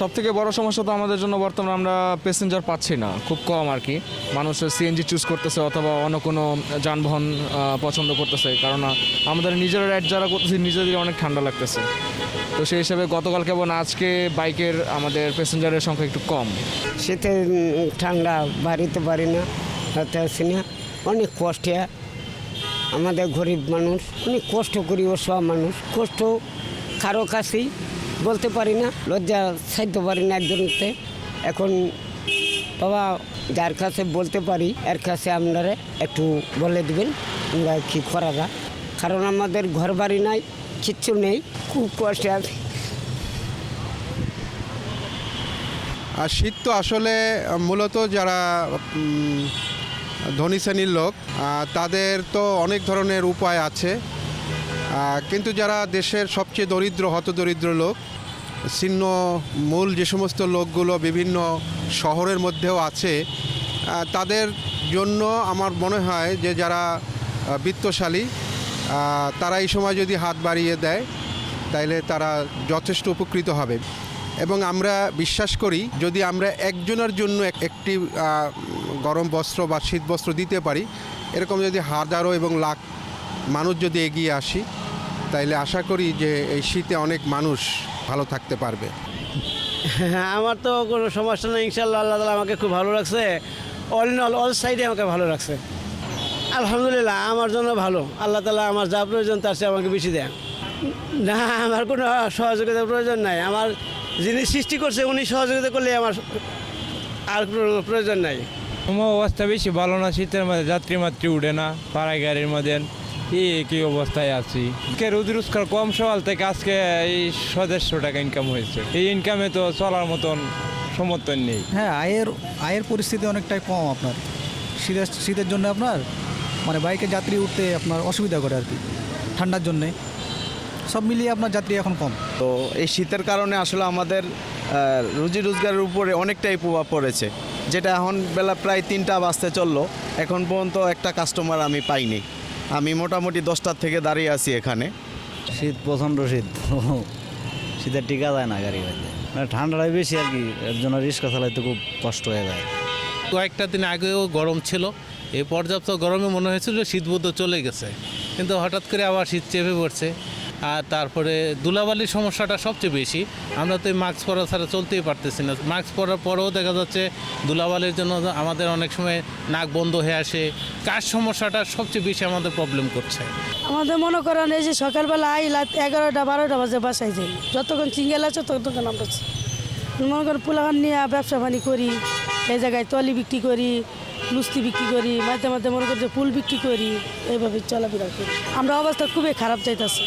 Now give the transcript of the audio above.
সব থেকে বড় সমস্যা তো আমাদের জন্য বর্তমানে আমরা প্যাসেঞ্জার পাচ্ছি না, খুব কম আর কি। মানুষ সিএনজি চুজ করতেছে অথবা অন্য কোনো যানবাহন পছন্দ করতেছে, কারণ আমাদের নিজেরা রাইড যারা করতেছি, নিজেদের অনেক ঠান্ডা লাগতেছে। তো সেই হিসাবে গতকাল কেবল আজকে বাইকের আমাদের প্যাসেঞ্জারের সংখ্যা একটু কম। শীতে ঠান্ডা বাড়িতে পারি না, রাতে আসি না, অনেক কষ্টে। আমাদের গরিব মানুষ, অনেক কষ্ট করি ও সব মানুষ, কষ্ট কারও কাছেই। বলতে পারি না, লজ্জা চাইতে পারি না একজনকে। এখন বাবা যার কাছে বলতে পারি, এর কাছে আপনারা একটু বলে দেবেন, আমরা কী যায়। কারণ আমাদের ঘর বাড়ি নাই, কিচ্ছু নেই, খুব কষ্টে আছি। আর শীত তো আসলে মূলত যারা ধনী শ্রেণির লোক তাদের তো অনেক ধরনের উপায় আছে। কিন্তু যারা দেশের সবচেয়ে দরিদ্র, হতদরিদ্র লোক, ছিন্ন মূল যে সমস্ত লোকগুলো বিভিন্ন শহরের মধ্যেও আছে তাদের জন্য আমার মনে হয় যে যারা বিত্তশালী তারা এই সময় যদি হাত বাড়িয়ে দেয়, তাইলে তারা যথেষ্ট উপকৃত হবে। এবং আমরা বিশ্বাস করি, যদি আমরা একজনের জন্য এক- একটি গরম বস্ত্র বা শীত বস্ত্র দিতে পারি, এরকম যদি হাজারো এবং লাখ মানুষ যদি এগিয়ে আসি তাইলে আশা করি যে এই শীতে অনেক মানুষ ভালো থাকতে পারবে। হ্যাঁ আমার তো কোনো সমস্যা নেই ইনশাল্লাহ আল্লাহ তালা আমাকে খুব ভালো রাখছে। অল ইন অল অল সাইডে আমাকে ভালো রাখছে। আলহামদুলিল্লাহ আমার জন্য ভালো। আল্লাহ তালা আমার যা প্রয়োজন তার চেয়ে আমাকে বেশি দেয় না আমার কোনো সহযোগিতার প্রয়োজন নাই। আমার যিনি সৃষ্টি করছে উনি সহযোগিতা করলে আমার আর কোনো প্রয়োজন নাই। আমার অবস্থা বেশি ভালো না শীতের মধ্যে যাত্রী মাত্রী উঠে না পাড়ায় গাড়ির মধ্যে। এই একই অবস্থায় আছি? আজকে রোজি রোজগার কম সকাল থেকে আজকে এই সদেড়শো টাকা ইনকাম হয়েছে। এই ইনকামে তো চলার মতন সমর্থন নেই। হ্যাঁ আয়ের আয়ের পরিস্থিতি অনেকটাই কম আপনার। শীতের শীতের জন্য আপনার মানে বাইকে যাত্রী উঠতে আপনার অসুবিধা করে আর কি ঠান্ডার জন্যে। সব মিলিয়ে আপনার যাত্রী এখন কম। তো এই শীতের কারণে আসলে আমাদের রুজি রোজগারের উপরে অনেকটাই প্রভাব পড়েছে। যেটা এখন বেলা প্রায় তিনটা বাজতে চলল এখন পর্যন্ত একটা কাস্টমার আমি পাইনি। আমি মোটামুটি দশটার থেকে দাঁড়িয়ে আছি এখানে। শীত প্রচণ্ড শীত। শীতের টিকা যায় না গাড়ি গাড়িতে মানে ঠান্ডাটাই বেশি আর কি এর জন্য রিক্সা চালাইতে খুব কষ্ট হয়ে যায়। কয়েকটা দিন আগেও গরম ছিল। এই পর্যাপ্ত গরমে মনে হয়েছিল যে শীত বোধ চলে গেছে। কিন্তু হঠাৎ করে আবার শীত চেপে পড়ছে। আর তারপরে ধুলাবালির সমস্যাটা সবচেয়ে বেশি। আমরা তো মাস্ক পরা ছাড়া চলতেই পারতেছি না। মাস্ক পরার পরেও দেখা যাচ্ছে ধুলাবালির জন্য আমাদের অনেক সময় নাক বন্ধ হয়ে আসে। কাজ সমস্যাটা সবচেয়ে বেশি আমাদের প্রবলেম করছে? আমাদের মনে করেন এই যে সকালবেলা আই রাত এগারোটা, বারোটা বাজে বাসায় যাই। যতক্ষণ সিঙ্গেল আছে ততক্ষণ আমরা মনে করেন পোলাগান নিয়ে ব্যবসা বাণী করি, এই জায়গায় তলি বিক্রি করি লুস্তি বিক্রি করি, মাঝে মাঝে মনে করি যে ফুল বিক্রি করি, এইভাবে চলাফেরা করি। আমরা অবস্থা খুবই খারাপ যাইতেছে।